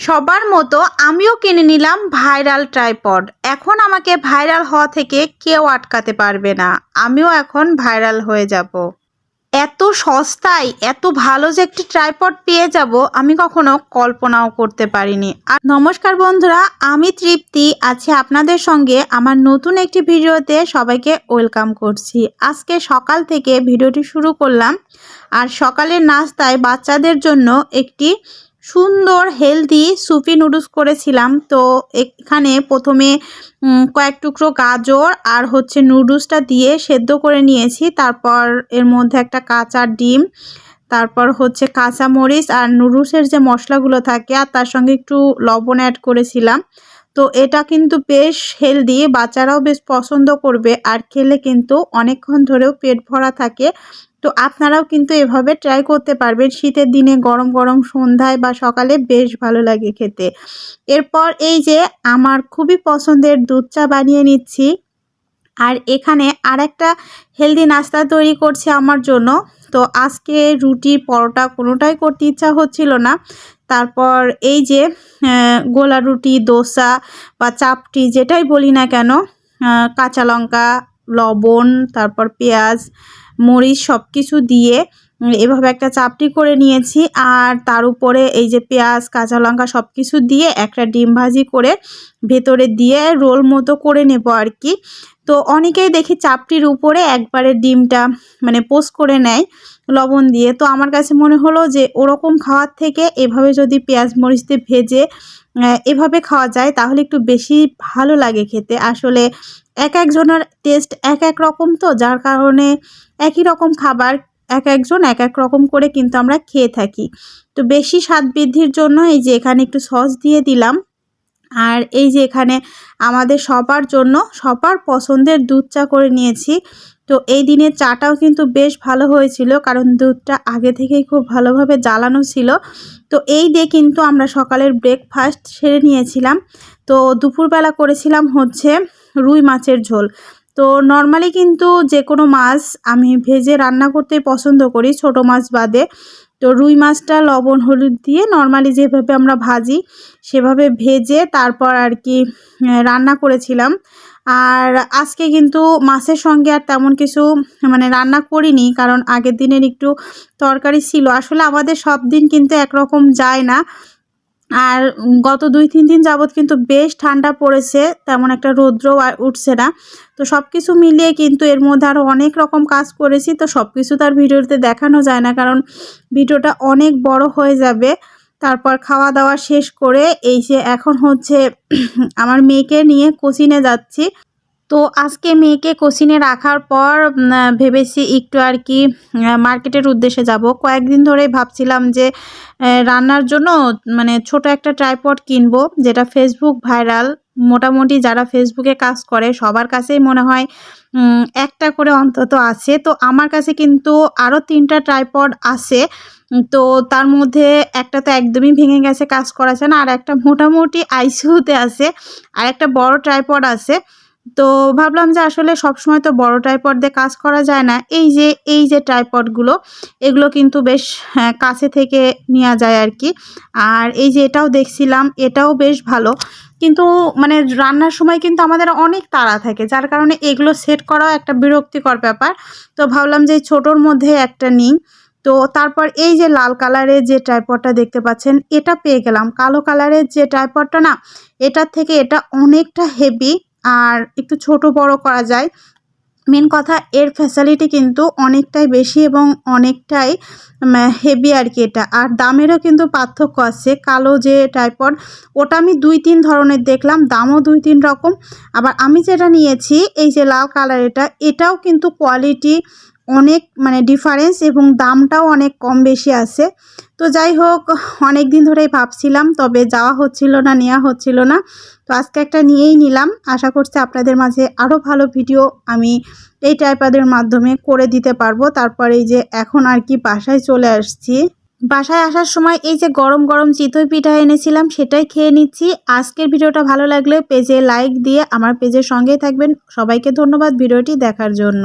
সবার মতো আমিও কিনে নিলাম ভাইরাল ট্রাইপড। এখন আমাকে ভাইরাল হওয়া থেকে কেউ আটকাতে পারবে না। আমিও এখন ভাইরাল হয়ে যাব। এত সস্তায়, এত ভালো যে একটি ট্রাইপড পেয়ে যাব, আমি কখনো কল্পনাও করতে পারিনি। আর নমস্কার বন্ধুরা, আমি তৃপ্তি আছি আপনাদের সঙ্গে আমার নতুন একটি ভিডিওতে। সবাইকে ওয়েলকাম করছি। আজকে সকাল থেকে ভিডিওটি শুরু করলাম। আর সকালের নাস্তায় বাচ্চাদের জন্য একটি সুন্দর হেলদি সুপি নুডলস করেছিলাম। তো এখানে প্রথমে কয়েক টুকরো গাজর আর হচ্ছে নুডলসটা দিয়ে সেদ্ধ করে নিয়েছি। তারপর এর মধ্যে একটা কাঁচা ডিম, তারপর হচ্ছে কাঁচা মরিচ আর নুডলসের যে মশলাগুলো থাকে আর তার সঙ্গে একটু লবণ অ্যাড করেছিলাম। তো এটা কিন্তু বেশ হেলদি বাচ্চারাও বেশ পছন্দ করবে আর খেলে কিন্তু অনেকক্ষণ ধরেও পেট ভরা থাকে। তো আপনারাও কিন্তু এভাবে ট্রাই করতে পারবেন। শীতের দিনে গরম গরম সন্ধ্যায় বা সকালে বেশ ভালো লাগে খেতে। এরপর এই যে আমার খুবই পছন্দের দুধ চা বানিয়ে নিচ্ছি। আর এখানে আর একটা হেলদি নাস্তা তৈরি করছি আমার জন্য। তো আজকে রুটি, পরোটা কোনোটাই করতে ইচ্ছা হচ্ছিল না। তারপর এই যে গোলা রুটি, দোসা বা চাপটি যেটাই বলি না কেন কাঁচা লঙ্কা লবণ, তারপর পেঁয়াজ, মরিচ সব কিছু দিয়ে এভাবে একটা চাপটি করে নিয়েছি। আর তার উপরে এই যে পেঁয়াজ, কাঁচা লঙ্কা সব কিছু দিয়ে একটা ডিম ভাজি করে ভেতরে দিয়ে রোল মতো করে নেব আর কি। তো অনেকেই দেখি চাপটির উপরে একবারে ডিমটা মানে পোস্ট করে নেয় লবণ দিয়ে। তো আমার কাছে মনে হলো যে ওরকম খাওয়ার থেকে এভাবে যদি পেঁয়াজ, মরিচ দিয়ে ভেজে এভাবে খাওয়া যায়, তাহলে একটু বেশি ভালো লাগে খেতে। আসলে এক একজনের টেস্ট এক এক রকম তো, যার কারণে একই রকম খাবার এক একজন এক এক রকম করে কিন্তু আমরা খেয়ে থাকি। তো বেশি স্বাদ বৃদ্ধির জন্য এই যে এখানে একটু সস দিয়ে দিলাম। আর এই যে এখানে আমাদের সবার জন্য, সবার পছন্দের দুধ চা করে নিয়েছি। তো এই দিনের চাটাও কিন্তু বেশ ভালো হয়েছিল, কারণ দুধটা আগে থেকেই খুব ভালোভাবে জ্বালানো ছিল। তো এই দিয়ে কিন্তু আমরা সকালের ব্রেকফাস্ট সেরে নিয়েছিলাম। তো দুপুরবেলা করেছিলাম হচ্ছে রুই মাছের ঝোল। তো নর্মালি কিন্তু যে কোনো মাছ আমি ভেজে রান্না করতে পছন্দ করি, ছোট মাছ বাদে। তো রুই মাছটা লবণ, হলুদ দিয়ে নর্মালি যেভাবে আমরা ভাজি, সেভাবে ভেজে তারপর আর কি রান্না করেছিলাম। আর আজকে কিন্তু মাছের সঙ্গে আর তেমন কিছু মানে রান্না করিনি, কারণ আগের দিনের একটু তরকারি ছিল। আসলে আমাদের সব দিন কিন্তু একরকম যায় না। আর গত দুই, তিন দিন যাবৎ কিন্তু বেশ ঠান্ডা পড়েছে, তেমন একটা রৌদ্র উঠছে না। তো সব কিছু মিলিয়ে কিন্তু এর মধ্যে আরও অনেক রকম কাজ করেছি, তো সব কিছু তার ভিডিওতে দেখানো যায় না, কারণ ভিডিওটা অনেক বড় হয়ে যাবে। তারপর খাওয়া দাওয়া শেষ করে এই যে এখন হচ্ছে আমার মেয়েকে নিয়ে কোচিনে যাচ্ছি। তো আজকে মেয়েকে কোচিনে রাখার পর ভেবেছি একটু আর কি মার্কেটের উদ্দেশ্যে যাব। কয়েকদিন ধরে ভাবছিলাম যে রান্নার জন্য মানে ছোট একটা ট্রাইপড কিনবো, যেটা ফেসবুক ভাইরাল। মোটামুটি যারা ফেসবুকে কাজ করে, সবার কাছেই মনে হয় একটা করে অন্তত আছে। তো আমার কাছে কিন্তু আরও তিনটা ট্রাইপড আছে। তো তার মধ্যে একটা তো একদমই ভেঙে গেছে, কাজ করাছে না, আর একটা মোটামুটি আইসিউতে আছে, আর একটা বড় ট্রাইপড আছে। তো ভাবলাম যে আসলে সবসময় তো বড় ট্রাইপড দিয়ে কাজ করা যায় না। এই যে এই যে ট্রাইপডগুলো এগুলো কিন্তু বেশ হ্যাঁ, কাছে থেকে নেওয়া যায় আর কি আর এই যে এটাও দেখছিলাম এটাও বেশ ভালো। কিন্তু মানে রান্নার সময় কিন্তু আমাদের অনেক তাড়া থাকে যার কারণে এগুলো সেট করাও একটা বিরক্তিকর ব্যাপার। তো ভাবলাম যে ছোটোর মধ্যে একটা নিই। তো তারপর এই যে লাল কালারের যে ট্রাইপডটা দেখতে পাচ্ছেন এটা পেয়ে গেলাম। কালো কালারের যে ট্রাইপডটা না এটার থেকে এটা অনেকটা হেভি আর একটু ছোট বড় করা যায়। মেন কথা, এর ফ্যাসিলিটি কিন্তু অনেকটাই বেশি এবং অনেকটাই হেভি আর কি এটা। আর দামেরও কিন্তু পার্থক্য আছে। কালো যে টাইপড ওটা আমি দুই তিন ধরনের দেখলাম, দামও দুই তিন রকম। আবার আমি যেটা নিয়েছি, এই যে লাল কালার এটা, এটাও কিন্তু কোয়ালিটি অনেক মানে ডিফারেন্স এবং দামটাও অনেক কম বেশি আছে। তো যাই হোক অনেক দিন ধরেই ভাবছিলাম, তবে যাওয়া হচ্ছিল না, নেওয়া হচ্ছিল না। তো আজকে একটা নিয়েই নিলাম। আশা করছি আপনাদের মাঝে আরও ভালো ভিডিও আমি এই টাইপাদের মাধ্যমে করে দিতে পারব। তারপরে এই যে এখন আর কি বাসায় চলে আসছি। বাসায় আসার সময় এই যে গরম গরম চিতই পিঠা এনেছিলাম, সেটাই খেয়ে নিচ্ছি। আজকের ভিডিওটা ভালো লাগলে পেজে লাইক দিয়ে আমার পেজের সঙ্গেই থাকবেন। সবাইকে ধন্যবাদ ভিডিওটি দেখার জন্য।